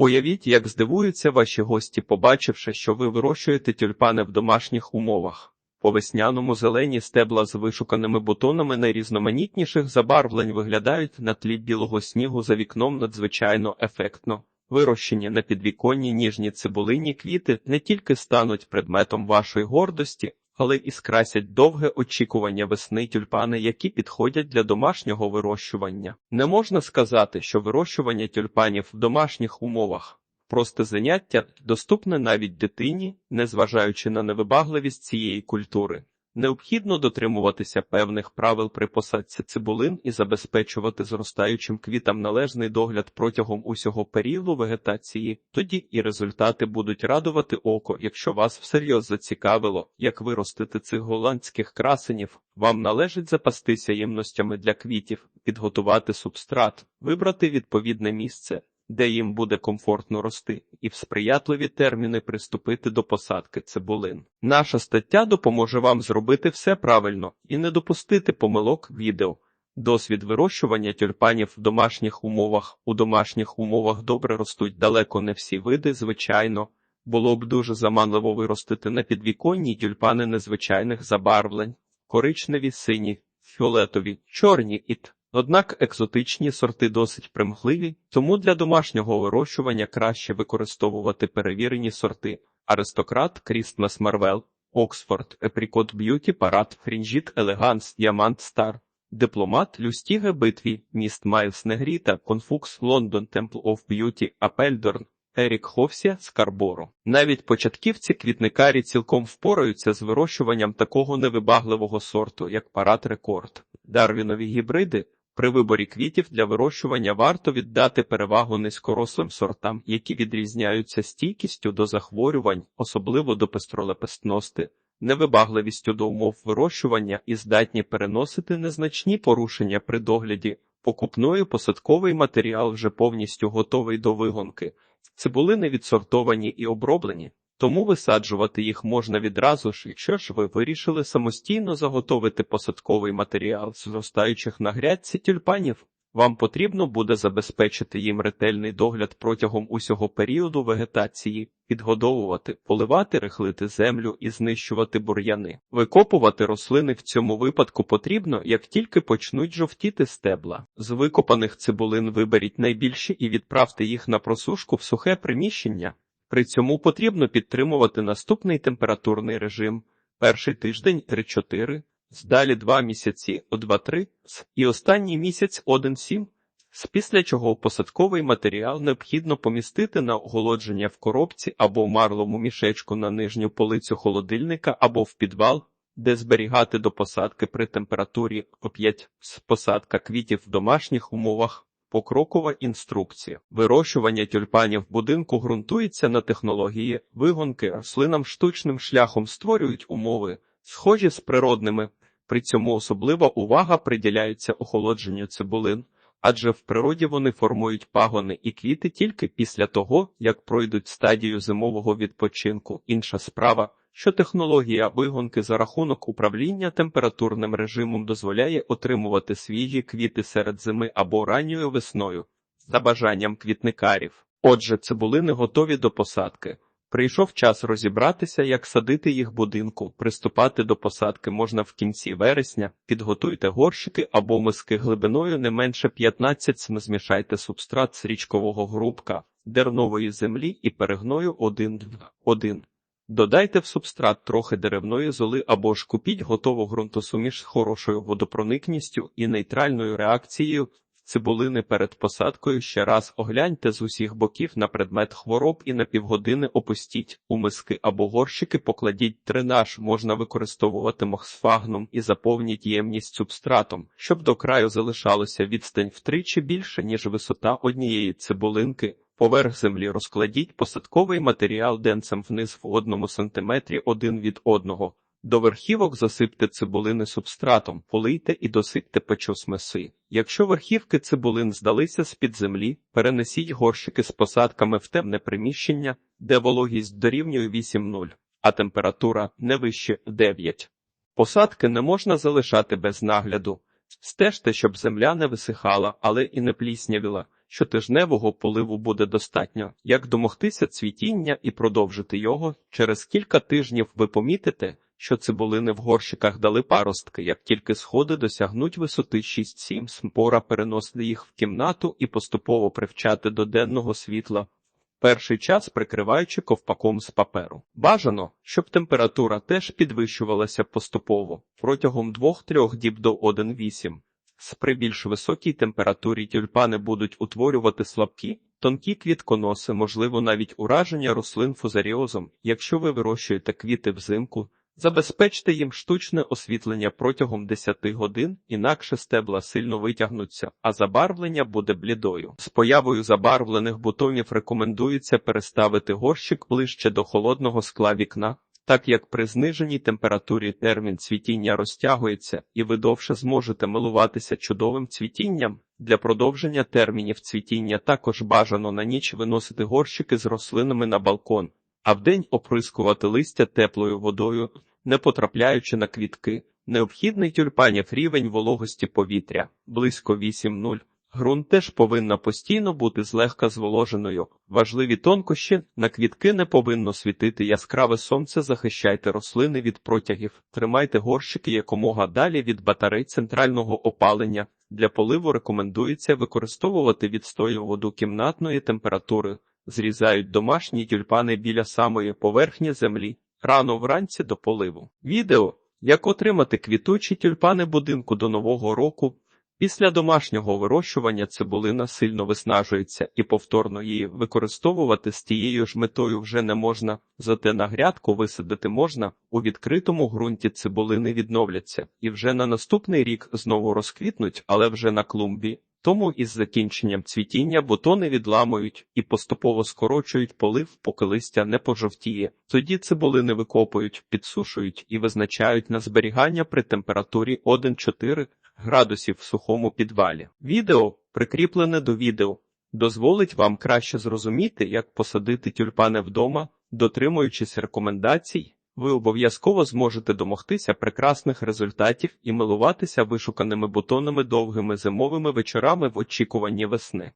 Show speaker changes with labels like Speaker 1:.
Speaker 1: Уявіть, як здивуються ваші гості, побачивши, що ви вирощуєте тюльпани в домашніх умовах. По весняному зелені стебла з вишуканими бутонами найрізноманітніших забарвлень виглядають на тлі білого снігу за вікном надзвичайно ефектно. Вирощені на підвіконні ніжні цибулині квіти не тільки стануть предметом вашої гордості, але і скрасять довге очікування весни тюльпани, які підходять для домашнього вирощування. Не можна сказати, що вирощування тюльпанів в домашніх умовах Просте заняття доступне навіть дитині, незважаючи на невибагливість цієї культури. Необхідно дотримуватися певних правил при посадці цибулин і забезпечувати зростаючим квітам належний догляд протягом усього періоду вегетації, тоді і результати будуть радувати око. Якщо вас всерйоз зацікавило, як виростити цих голландських красенів, вам належить запастися ємностями для квітів, підготувати субстрат, вибрати відповідне місце де їм буде комфортно рости, і в сприятливі терміни приступити до посадки цибулин. Наша стаття допоможе вам зробити все правильно і не допустити помилок відео. Досвід вирощування тюльпанів в домашніх умовах. У домашніх умовах добре ростуть далеко не всі види, звичайно. Було б дуже заманливо виростити на підвіконні тюльпани незвичайних забарвлень, коричневі, сині, фіолетові, чорні і т. Однак екзотичні сорти досить примхливі, тому для домашнього вирощування краще використовувати перевірені сорти Аристократ, Крістмас Марвел, Оксфорд, Епрікот Б'юті, Парад, Фрінжіт, Елеганс, Діамант Стар, Дипломат, Люстіге Битві, Міст Майлс Негріта, Конфукс, Лондон, Темпл оф Б'юті, Апельдорн, Ерік Ховсія, Скарборо. Навіть початківці квітникарі цілком впораються з вирощуванням такого невибагливого сорту, як Парад Рекорд. Дарвінові гібриди при виборі квітів для вирощування варто віддати перевагу низькорослим сортам, які відрізняються стійкістю до захворювань, особливо до пестролепестності, невибагливістю до умов вирощування і здатні переносити незначні порушення при догляді. Покупною посадковий матеріал вже повністю готовий до вигонки. Цибулини відсортовані і оброблені. Тому висаджувати їх можна відразу ж, якщо ж ви вирішили самостійно заготовити посадковий матеріал з зростаючих на грядці тюльпанів. Вам потрібно буде забезпечити їм ретельний догляд протягом усього періоду вегетації, підгодовувати, поливати, рихлити землю і знищувати бур'яни. Викопувати рослини в цьому випадку потрібно, як тільки почнуть жовтіти стебла. З викопаних цибулин виберіть найбільші і відправте їх на просушку в сухе приміщення. При цьому потрібно підтримувати наступний температурний режим. Перший тиждень 3-4, здалі 2 місяці 2-3 і останній місяць 1-7, після чого посадковий матеріал необхідно помістити на охолодження в коробці або марлому мішечку на нижню полицю холодильника або в підвал, де зберігати до посадки при температурі 5 посадка квітів в домашніх умовах. Покрокова інструкція. Вирощування тюльпанів в будинку ґрунтується на технології вигонки рослинам штучним шляхом створюють умови, схожі з природними. При цьому особлива увага приділяється охолодженню цибулин, адже в природі вони формують пагони і квіти тільки після того, як пройдуть стадію зимового відпочинку. Інша справа що технологія вигонки за рахунок управління температурним режимом дозволяє отримувати свіжі квіти серед зими або ранньою весною, за бажанням квітникарів. Отже, цибулини готові до посадки. Прийшов час розібратися, як садити їх будинку. Приступати до посадки можна в кінці вересня, підготуйте горщики або миски глибиною не менше 15 см, змішайте субстрат з річкового грубка, дернової землі і перегною 1-2-1. Додайте в субстрат трохи деревної золи або ж купіть готову ґрунтосуміш з хорошою водопроникністю і нейтральною реакцією цибулини перед посадкою ще раз огляньте з усіх боків на предмет хвороб і на півгодини опустіть у миски або горщики, покладіть дренаж, можна використовувати мохсфагнум і заповніть ємність субстратом, щоб до краю залишалося відстань втричі більше, ніж висота однієї цибулинки. Поверх землі розкладіть посадковий матеріал денцем вниз в одному сантиметрі один від одного. До верхівок засипте цибулини субстратом, полийте і досипте печу смеси. Якщо верхівки цибулин здалися з-під землі, перенесіть горщики з посадками в темне приміщення, де вологість дорівнює 8,0, а температура не вище 9. Посадки не можна залишати без нагляду. Стежте, щоб земля не висихала, але і не пліснявіла. Щотижневого поливу буде достатньо. Як домогтися цвітіння і продовжити його, через кілька тижнів ви помітите, що цибулини в горщиках дали паростки, як тільки сходи досягнуть висоти 6-7 см, переносити їх в кімнату і поступово привчати до денного світла. Перший час прикриваючи ковпаком з паперу. Бажано, щоб температура теж підвищувалася поступово протягом 2-3 діб до 1,8. При більш високій температурі тюльпани будуть утворювати слабкі, тонкі квітконоси, можливо, навіть ураження рослин фузаріозом. Якщо ви вирощуєте квіти взимку, забезпечте їм штучне освітлення протягом 10 годин, інакше стебла сильно витягнуться, а забарвлення буде блідою. З появою забарвлених бутонів рекомендується переставити горщик ближче до холодного скла вікна. Так як при зниженій температурі термін цвітіння розтягується, і ви довше зможете милуватися чудовим цвітінням, для продовження термінів цвітіння також бажано на ніч виносити горщики з рослинами на балкон, а вдень оприскувати листя теплою водою, не потрапляючи на квітки. Необхідний тюльпанів рівень вологості повітря близько 8,0. Ґрунт теж повинна постійно бути злегка зволоженою. Важливі тонкощі на квітки не повинно світити яскраве сонце. Захищайте рослини від протягів, тримайте горщики якомога далі від батарей центрального опалення. Для поливу рекомендується використовувати відстою воду кімнатної температури. Зрізають домашні тюльпани біля самої поверхні землі. Рано вранці до поливу. Відео як отримати квітучі тюльпани будинку до нового року. Після домашнього вирощування цибулина сильно виснажується і повторно її використовувати з тією ж метою вже не можна, зате на грядку висадити можна, у відкритому ґрунті цибулини відновляться і вже на наступний рік знову розквітнуть, але вже на клумбі. Тому із закінченням цвітіння бутони відламують і поступово скорочують полив, поки листя не пожовтіє. Тоді цибулини викопують, підсушують і визначають на зберігання при температурі 1,4 градусів в сухому підвалі. Відео, прикріплене до відео, дозволить вам краще зрозуміти, як посадити тюльпани вдома, дотримуючись рекомендацій. Ви обов'язково зможете домогтися прекрасних результатів і милуватися вишуканими бутонами довгими зимовими вечорами в очікуванні весни.